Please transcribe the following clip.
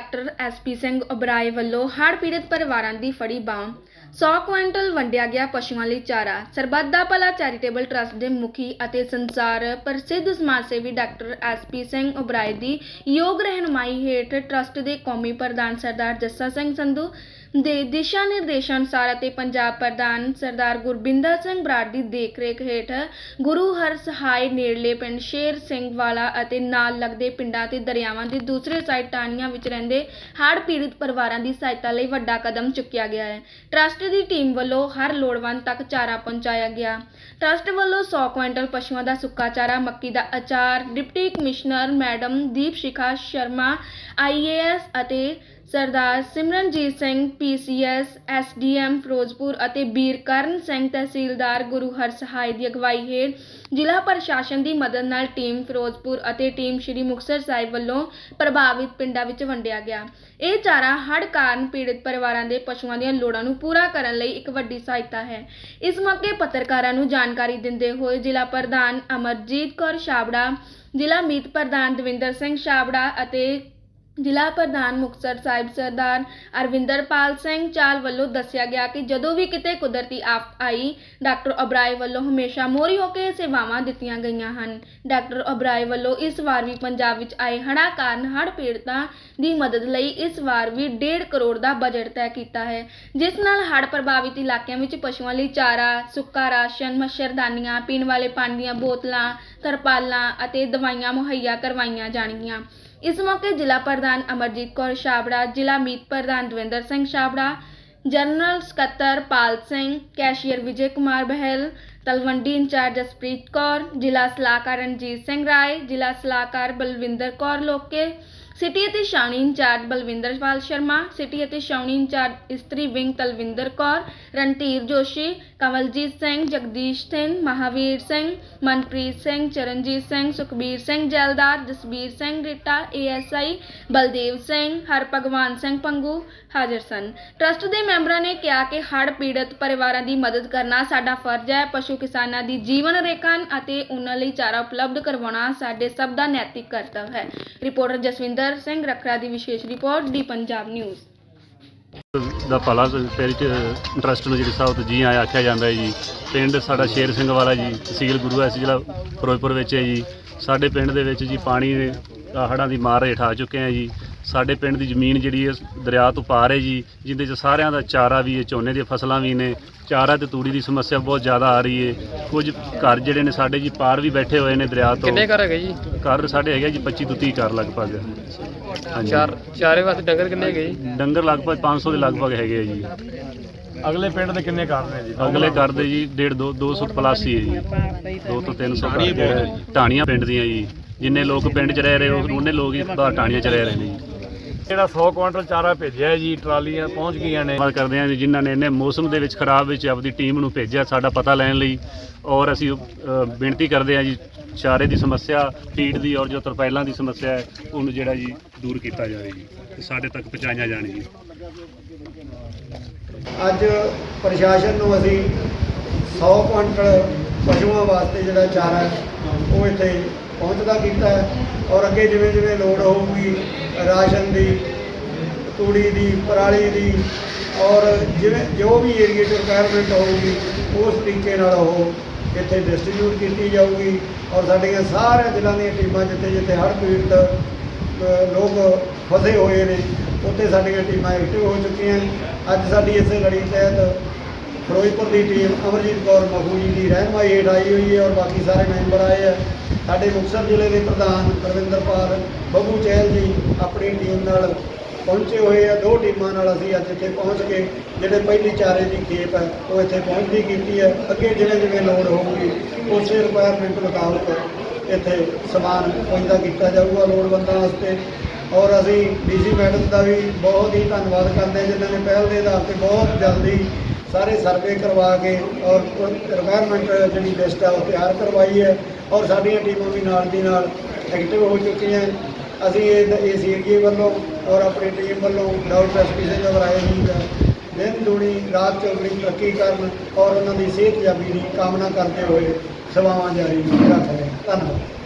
Doctor SP Singh Oberoi ਵੱਲੋਂ ਹੜ੍ਹ ਪੀੜਤ ਪਰਿਵਾਰਾਂ ਦੀ ਫੜੀ ਬਾਂਹ। 100 ਕੁਇੰਟਲ ਵੰਡਿਆ ਗਿਆ ਪਸ਼ੂਆਂ ਲਈ ਚਾਰਾ। ਸਰਬੱਤ ਦਾ ਭਲਾ ਚੈਰੀਟੇਬਲ ਟਰਸਟ ਦੇ ਮੁਖੀ ਅਤੇ ਸੰਸਾਰ ਪ੍ਰਸਿੱਧ ਸਮਾਜ ਸੇਵੀ ਡਾਕਟਰ ਐਸਪੀ ਸਿੰਘ ਓਬਰਾਏ ਦੀ ਯੋਗ ਰਹਿਨੁਮਾਈ ਹੇਠ ਟਰਸਟ ਦੇ ਕੌਮੀ ਪ੍ਰਧਾਨ ਸਰਦਾਰ ਜੱਸਾ ਸਿੰਘ ਸੰਧੂ ਦੇ ਦਿਸ਼ਾ ਨਿਰਦੇਸ਼ਾਂ ਅਨੁਸਾਰ ਅਤੇ ਪੰਜਾਬ ਪ੍ਰਧਾਨ ਸਰਦਾਰ ਗੁਰਬਿੰਦਰ ਸਿੰਘ ਬਰਾੜ ਦੀ ਦੇਖਰੇਖ ਹੇਠ ਗੁਰੂ ਹਰ ਸਹਾਇ ਨੇੜਲੇ ਪਿੰਡ ਸ਼ੇਰ ਸਿੰਘ ਵਾਲਾ ਅਤੇ ਨਾਲ ਲੱਗਦੇ ਪਿੰਡਾਂ ਤੇ ਦਰਿਆਵਾਂ ਦੇ ਦੂਸਰੇ ਸਾਈਡ ਟਾਹਣੀਆਂ ਵਿੱਚ ਰਹਿੰਦੇ ਹੜ੍ਹ ਪੀੜਤ ਪਰਿਵਾਰਾਂ ਦੀ ਸਹਾਇਤਾ ਲਈ ਵੱਡਾ ਕਦਮ ਚੁੱਕਿਆ ਗਿਆ ਹੈ। ਟਰਸਟ ਦੀ ਟੀਮ ਵੱਲੋਂ ਹਰ ਲੋੜਵੰਦ ਤੱਕ ਚਾਰਾ ਪਹੁੰਚਾਇਆ ਗਿਆ। ਟਰਸਟ ਵੱਲੋਂ 100 ਕੁਇੰਟਲ ਪਸ਼ੂਆਂ ਦਾ ਸੁੱਕਾ ਚਾਰਾ, ਮੱਕੀ ਦਾ ਅਚਾਰ, deputy commissioner madam Deep Shikha Sharma IAS ਅਤੇ ਸਰਦਾਰ ਸਿਮਰਨਜੀਤ ਸਿੰਘ ਪੀਸੀਐਸ ਐਸਡੀਐਮ ਫਿਰੋਜ਼ਪੁਰ ਅਤੇ ਬੀਰਕਰਨ ਸਿੰਘ ਤਹਿਸੀਲਦਾਰ ਗੁਰੂ ਹਰਸਹਾਇ ਦੀ ਅਗਵਾਈ ਹੇਠ ਜ਼ਿਲ੍ਹਾ ਪ੍ਰਸ਼ਾਸਨ ਦੀ ਮਦਦ ਨਾਲ ਟੀਮ ਫਿਰੋਜ਼ਪੁਰ ਅਤੇ ਟੀਮ ਸ਼੍ਰੀ ਮੁਕਤਸਰ ਸਾਹਿਬ ਵੱਲੋਂ ਪ੍ਰਭਾਵਿਤ ਪਿੰਡਾਂ ਵਿੱਚ ਵੰਡਿਆ ਗਿਆ। ਇਹ ਚਾਰਾ ਹੜ੍ਹ ਕਾਰਨ ਪੀੜਤ ਪਰਿਵਾਰਾਂ ਦੇ ਪਸ਼ੂਆਂ ਦੀਆਂ ਲੋੜਾਂ ਨੂੰ ਪੂਰਾ ਕਰਨ ਲਈ ਇੱਕ ਵੱਡੀ ਸਹਾਇਤਾ ਹੈ। ਇਸ ਮੌਕੇ ਪੱਤਰਕਾਰਾਂ ਨੂੰ ਜਾਣਕਾਰੀ ਦਿੰਦੇ ਹੋਏ ਜ਼ਿਲ੍ਹਾ ਪ੍ਰਧਾਨ ਅਮਰਜੀਤ ਕੌਰ ਛਾਬੜਾ, ਜ਼ਿਲ੍ਹਾ ਮੀਤ ਪ੍ਰਧਾਨ ਦਵਿੰਦਰ ਸਿੰਘ ਛਾਬੜਾ ਅਤੇ ਜ਼ਿਲ੍ਹਾ ਪ੍ਰਧਾਨ ਮੁਕਤਸਰ ਸਾਹਿਬ ਸਰਦਾਰ ਅਰਵਿੰਦਰਪਾਲ ਸਿੰਘ ਚਾਲ ਵੱਲੋਂ ਦੱਸਿਆ ਗਿਆ ਕਿ ਜਦੋਂ ਵੀ ਕਿਤੇ ਕੁਦਰਤੀ ਆਫਤ ਆਈ, ਡਾਕਟਰ ਅਬਰਾਏ ਵੱਲੋਂ ਹਮੇਸ਼ਾ ਮੋਹਰੀ ਹੋ ਕੇ ਸੇਵਾਵਾਂ ਦਿੱਤੀਆਂ ਗਈਆਂ ਹਨ। ਡਾਕਟਰ ਅਬਰਾਏ ਵੱਲੋਂ ਇਸ ਵਾਰ ਵੀ ਪੰਜਾਬ ਵਿੱਚ ਆਏ ਹੜ੍ਹਾਂ ਕਾਰਨ ਹੜ੍ਹ ਪੀੜਤਾਂ ਦੀ ਮਦਦ ਲਈ ਇਸ ਵਾਰ ਵੀ 1.5 ਕਰੋੜ ਦਾ ਬਜਟ ਤੈਅ ਕੀਤਾ ਹੈ, ਜਿਸ ਨਾਲ ਹੜ੍ਹ ਪ੍ਰਭਾਵਿਤ ਇਲਾਕਿਆਂ ਵਿੱਚ ਪਸ਼ੂਆਂ ਲਈ ਚਾਰਾ, ਸੁੱਕਾ ਰਾਸ਼ਨ, ਮੱਛਰਦਾਨੀਆਂ, ਪੀਣ ਵਾਲੇ ਪਾਣੀ ਦੀਆਂ ਬੋਤਲਾਂ, ਤਰਪਾਲਾਂ ਅਤੇ ਦਵਾਈਆਂ ਮੁਹੱਈਆ ਕਰਵਾਈਆਂ ਜਾਣਗੀਆਂ। ਇਸ ਮੌਕੇ ਜ਼ਿਲ੍ਹਾ ਪ੍ਰਧਾਨ ਅਮਰਜੀਤ ਕੌਰ ਛਾਬੜਾ, ਜ਼ਿਲ੍ਹਾ ਮੀਤ ਪ੍ਰਧਾਨ ਦਵਿੰਦਰ ਸਿੰਘ ਛਾਬੜਾ, ਜਨਰਲ ਸਕੱਤਰ ਪਾਲ ਸਿੰਘ, ਕੈਸ਼ੀਅਰ ਵਿਜੇ ਕੁਮਾਰ ਬਹਿਲ, ਤਲਵੰਡੀ ਇੰਚਾਰਜ ਜਸਪ੍ਰੀਤ ਕੌਰ, ਜ਼ਿਲ੍ਹਾ ਸਲਾਹਕਾਰ ਰਣਜੀਤ ਸਿੰਘ ਰਾਏ, ਜ਼ਿਲ੍ਹਾ ਸਲਾਹਕਾਰ ਬਲਵਿੰਦਰ ਕੌਰ ਲੋਕੇ ਸਿਟੀ ਅਤੇ ਛਾਉਣੀ ਇੰਚਾਰਜ ਬਲਵਿੰਦਰਪਾਲ ਸ਼ਰਮਾ, ਸਿਟੀ ਅਤੇ ਛਾਉਣੀ ਇੰਚਾਰਜ ਇਸਤਰੀ ਵਿੰਗ ਤਲਵਿੰਦਰ ਕੌਰ, ਰਣਧੀਰ ਜੋਸ਼ੀ ਕਮਲਜੀਤ ਸਿੰਘ, ਜਗਦੀਸ਼ ਸਿੰਘ, ਮਹਾਵੀਰ ਸਿੰਘ, ਮਨਪ੍ਰੀਤ ਸਿੰਘ, ਚਰਨਜੀਤ ਸਿੰਘ, ਸੁਖਬੀਰ ਸਿੰਘ ਜੈਲਦਾਰ, ਜਸਬੀਰ ਸਿੰਘ ਰੀਟਾ, ਏਐਸਆਈ, ਬਲਦੇਵ ਸਿੰਘ, ਹਰਭਗਵਾਨ ਸਿੰਘ ਪੰਗੂ ਹਾਜ਼ਰ ਸਨ। ਟਰਸਟ ਦੇ ਮੈਂਬਰਾਂ ਨੇ ਕਿਹਾ ਕਿ ਹੜ੍ਹ ਪੀੜਤ ਪਰਿਵਾਰਾਂ ਦੀ ਮਦਦ ਕਰਨਾ ਸਾਡਾ ਫਰਜ਼ ਹੈ, ਪਸ਼ੂ ਕਿਸਾਨਾਂ ਦੀ ਜੀਵਨ ਰੇਖਾ ਅਤੇ ਉਹਨਾਂ ਲਈ ਚਾਰਾ ਉਪਲਬਧ ਕਰਵਾਉਣਾ ਸਾਡੇ ਸਭ ਦਾ ਨੈਤਿਕ ਕਰਤੱਵ ਹੈ। ਰਿਪੋਰਟਰ ਜਸਵਿੰਦਰ ਸਿੰਘ ਰਖੜਾ ਦੀ ਵਿਸ਼ੇਸ਼ ਰਿਪੋਰਟ ਦੀ ਪੰਜਾਬ ਨਿਊਜ਼। ਦਾ ਭਲਾ ਤੇਰੀ ਚ ਇੰਟਰਸਟ ਨੂੰ ਜਿਹੜੀ ਸਾਊਥ ਜੀ ਆਇਆ ਆਖਿਆ ਜਾਂਦਾ ਹੈ ਜੀ। ਪਿੰਡ ਸਾਡਾ ਸ਼ੇਰ ਸਿੰਘ ਵਾਲਾ ਜੀ, ਤਹਿਸੀਲ ਗੁਰੂ ਐਸ ਜ਼ਿਲ੍ਹਾ ਫਿਰੋਜ਼ਪੁਰ ਵਿੱਚ ਹੈ ਜੀ। ਸਾਡੇ ਪਿੰਡ ਦੇ ਵਿੱਚ ਜੀ ਪਾਣੀ ਹੜ੍ਹਾਂ ਦੀ ਮਾਰ ਹੇਠ ਆ ਚੁੱਕੇ ਆ ਜੀ। ਸਾਡੇ ਪਿੰਡ ਦੀ ਜ਼ਮੀਨ ਜਿਹੜੀ ਹੈ ਦਰਿਆ ਤੋਂ ਪਾਰ ਹੈ ਜੀ ਜਿੰਦੇ ਚ ਸਾਰਿਆਂ ਦਾ ਚਾਰਾ ਵੀ ਹੈ ਝੋਨੇ ਦੀਆਂ ਫਸਲਾਂ ਵੀ ਨੇ। ਚਾਰਾ ਤੇ ਤੂੜੀ ਦੀ ਸਮੱਸਿਆ ਬਹੁਤ ਜ਼ਿਆਦਾ ਆ ਰਹੀ ਹੈ। ਕੁਝ ਘਰ ਜਿਹੜੇ ਨੇ ਸਾਡੇ ਜੀ ਪਾਰ ਵੀ ਬੈਠੇ ਹੋਏ ਨੇ ਦਰਿਆ ਤੋਂ। ਕਿੰਨੇ ਘਰ ਹੈਗੇ ਜੀ? ਘਰ ਸਾਡੇ ਹੈਗੇ ਜੀ 25 ਤੋਂ 30 ਘਰ ਲਗਭਗ। ਹਾਂਜੀ। ਚਾਰ ਚਾਰੇ ਵਾਸਤੇ ਡੰਗਰ ਕਿੰਨੇ ਹੈਗੇ ਜੀ? ਡੰਗਰ ਲਗਭਗ 500 ਦੇ ਲਗਭਗ ਹੈਗੇ ਆ ਜੀ। ਅਗਲੇ ਪਿੰਡ ਦੇ ਕਿੰਨੇ ਘਰ ਨੇ ਜੀ? ਅਗਲੇ ਕਰਦੇ ਜੀ 1.5 2 200 ਪਲੱਸ ਹੀ ਹੈ ਜੀ। 2 ਤੋਂ 300 ਘਰ ਦੇ ਢਾਣੀਆਂ ਪਿੰਡ ਦੀਆਂ ਜੀ। ਜਿੰਨੇ ਲੋਕ ਪਿੰਡ 'ਚ ਰਹਿ ਰਹੇ ਉਹ ਉਹਨੇ ਲੋਕ ਹੀ ਬਾਹਰ ਢਾਣੀਆਂ 'ਚ ਰਹਿ ਰਹੇ ਨੇ ਜੀ। ਜਿਹੜਾ 100 ਕੁਇੰਟਲ ਚਾਰਾ ਭੇਜਿਆ ਹੈ ਜੀ ਟਰਾਲੀਆਂ ਪਹੁੰਚ ਗਈਆਂ ਨੇ। ਧੰਨਵਾਦ ਕਰਦੇ ਹਾਂ ਜੀ ਜਿਨ੍ਹਾਂ ਨੇ ਇਹਨੇ ਮੌਸਮ ਦੇ ਵਿੱਚ ਖਰਾਬ ਵਿੱਚ ਆਪਦੀ ਟੀਮ ਨੂੰ ਭੇਜਿਆ ਸਾਡਾ ਪਤਾ ਲੈਣ ਲਈ। ਔਰ ਅਸੀਂ ਅ, ਬੇਨਤੀ ਕਰਦੇ ਹਾਂ ਜੀ ਚਾਰੇ ਦੀ ਸਮੱਸਿਆ ਫੀਡ ਦੀ ਔਰ ਜੋ ਤਰਪਾਲਾਂ ਦੀ ਸਮੱਸਿਆ ਹੈ ਉਹਨੂੰ ਜਿਹੜਾ ਜੀ ਦੂਰ ਕੀਤਾ ਜਾਵੇ ਜੀ ਤੇ ਸਾਡੇ ਤੱਕ ਪਹੁੰਚਾਈਆਂ ਜਾਣ ਜੀ। ਅੱਜ ਪ੍ਰਸ਼ਾਸਨ ਨੂੰ ਅਸੀਂ 100 ਕੁਇੰਟਲ ਪਸ਼ੂਆਂ ਵਾਸਤੇ ਜਿਹੜਾ ਚਾਰਾ ਹੈ, ਉਹ ਇੱਥੇ ਪਹੁੰਚਦਾ ਕੀਤਾ ਹੈ ਔਰ ਅੱਗੇ ਜਿਵੇਂ ਜਿਵੇਂ ਲੋੜ ਹੋਊਗੀ, ਰਾਸ਼ਨ ਦੀ, ਤੂੜੀ ਦੀ, ਪਰਾਲੀ ਦੀ ਔਰ ਜਿਵੇਂ ਜੋ ਵੀ ਏਰੀਏ 'ਚ ਰਿਕੁਆਇਰਮੈਂਟ ਹੋਊਗੀ, ਉਸ ਤਰੀਕੇ ਨਾਲ ਉਹ ਇੱਥੇ ਡਿਸਟ੍ਰੀਬਿਊਟ ਕੀਤੀ ਜਾਊਗੀ ਔਰ ਸਾਡੀਆਂ ਸਾਰੀਆਂ ਜ਼ਿਲ੍ਹਿਆਂ ਦੀਆਂ ਟੀਮਾਂ ਜਿੱਥੇ ਜਿੱਥੇ ਹੜ੍ਹ ਪੀੜਤ ਲੋਕ ਫਸੇ ਹੋਏ ਨੇ, ਉੱਥੇ ਸਾਡੀਆਂ ਟੀਮਾਂ ਐਕਟਿਵ ਹੋ ਚੁੱਕੀਆਂ ਅੱਜ ਸਾਡੀ ਇਸੇ ਲੜੀ ਤਹਿਤ ਫਿਰੋਜ਼ਪੁਰ ਦੀ ਟੀਮ ਅਮਰਜੀਤ ਕੌਰ ਮਹੂ ਜੀ ਦੀ ਰਹਿਨਮਾਈ ਹੇਠ ਆਈ ਹੋਈ ਹੈ ਔਰ ਬਾਕੀ ਸਾਰੇ ਮੈਂਬਰ ਆਏ ਆ। ਸਾਡੇ ਮੁਕਤਸਰ ਜ਼ਿਲ੍ਹੇ ਦੇ ਪ੍ਰਧਾਨ ਪਰਵਿੰਦਰਪਾਲ ਬੱਬੂ ਚਹਿਲ ਜੀ ਆਪਣੀ ਟੀਮ ਨਾਲ ਪਹੁੰਚੇ ਹੋਏ ਆ। ਦੋ ਟੀਮਾਂ ਨਾਲ ਅਸੀਂ ਅੱਜ ਇੱਥੇ ਪਹੁੰਚ ਕੇ ਜਿਹੜੇ ਪਹਿਲੀ ਚਾਰੇ ਦੀ ਖੇਪ ਹੈ, ਉਹ ਇੱਥੇ ਪਹੁੰਚਦੀ ਕੀਤੀ ਹੈ। ਅੱਗੇ ਜਿਵੇਂ ਜਿਵੇਂ ਲੋੜ ਹੋਊਗੀ, ਉਸੇ ਰਿਕੁਆਇਰਮੈਂਟ ਮੁਤਾਬਕ ਇੱਥੇ ਸਮਾਨ ਪਹੁੰਚਦਾ ਕੀਤਾ ਜਾਊਗਾ ਲੋੜਵੰਦਾਂ ਵਾਸਤੇ। ਔਰ ਅਸੀਂ ਡੀਸੀ ਮੈਡਮ ਦਾ ਵੀ ਬਹੁਤ ਹੀ ਧੰਨਵਾਦ ਕਰਦੇ ਹਾਂ, ਜਿਨ੍ਹਾਂ ਨੇ ਪਹਿਲ ਦੇ ਆਧਾਰ ਤੇ ਬਹੁਤ ਜਲਦੀ ਸਾਰੇ ਸਰਵੇ ਕਰਵਾ ਕੇ ਔਰ ਰਿਕੁਆਇਰਮੈਂਟ ਜਿਹੜੀ ਲਿਸਟ ਆ ਉਹ ਤਿਆਰ ਕਰਵਾਈ ਹੈ ਔਰ ਸਾਡੀਆਂ ਟੀਮਾਂ ਵੀ ਨਾਲ ਦੀ ਨਾਲ ਐਕਟਿਵ ਹੋ ਚੁੱਕੀਆਂ ਅਸੀਂ ਇਹ ਇਸ ਏਰੀਏ ਵੱਲੋਂ ਔਰ ਆਪਣੀ ਟੀਮ ਵੱਲੋਂ ਡਾਕਟਰ ਐਸਪੀ ਸਿੰਘ ਅਵਰਾਏ ਜੀ ਦਾ ਦਿਨ ਦੁਣੀ, ਰਾਤ ਚੌਗਣੀ ਤਰੱਕੀ ਕਰਨ ਔਰ ਉਹਨਾਂ ਦੀ ਸਿਹਤਯਾਬੀ ਦੀ ਕਾਮਨਾ ਕਰਦੇ ਹੋਏ ਸੇਵਾਵਾਂ ਜਾਰੀ ਰੱਖ ਰਹੇ ਧੰਨਵਾਦ।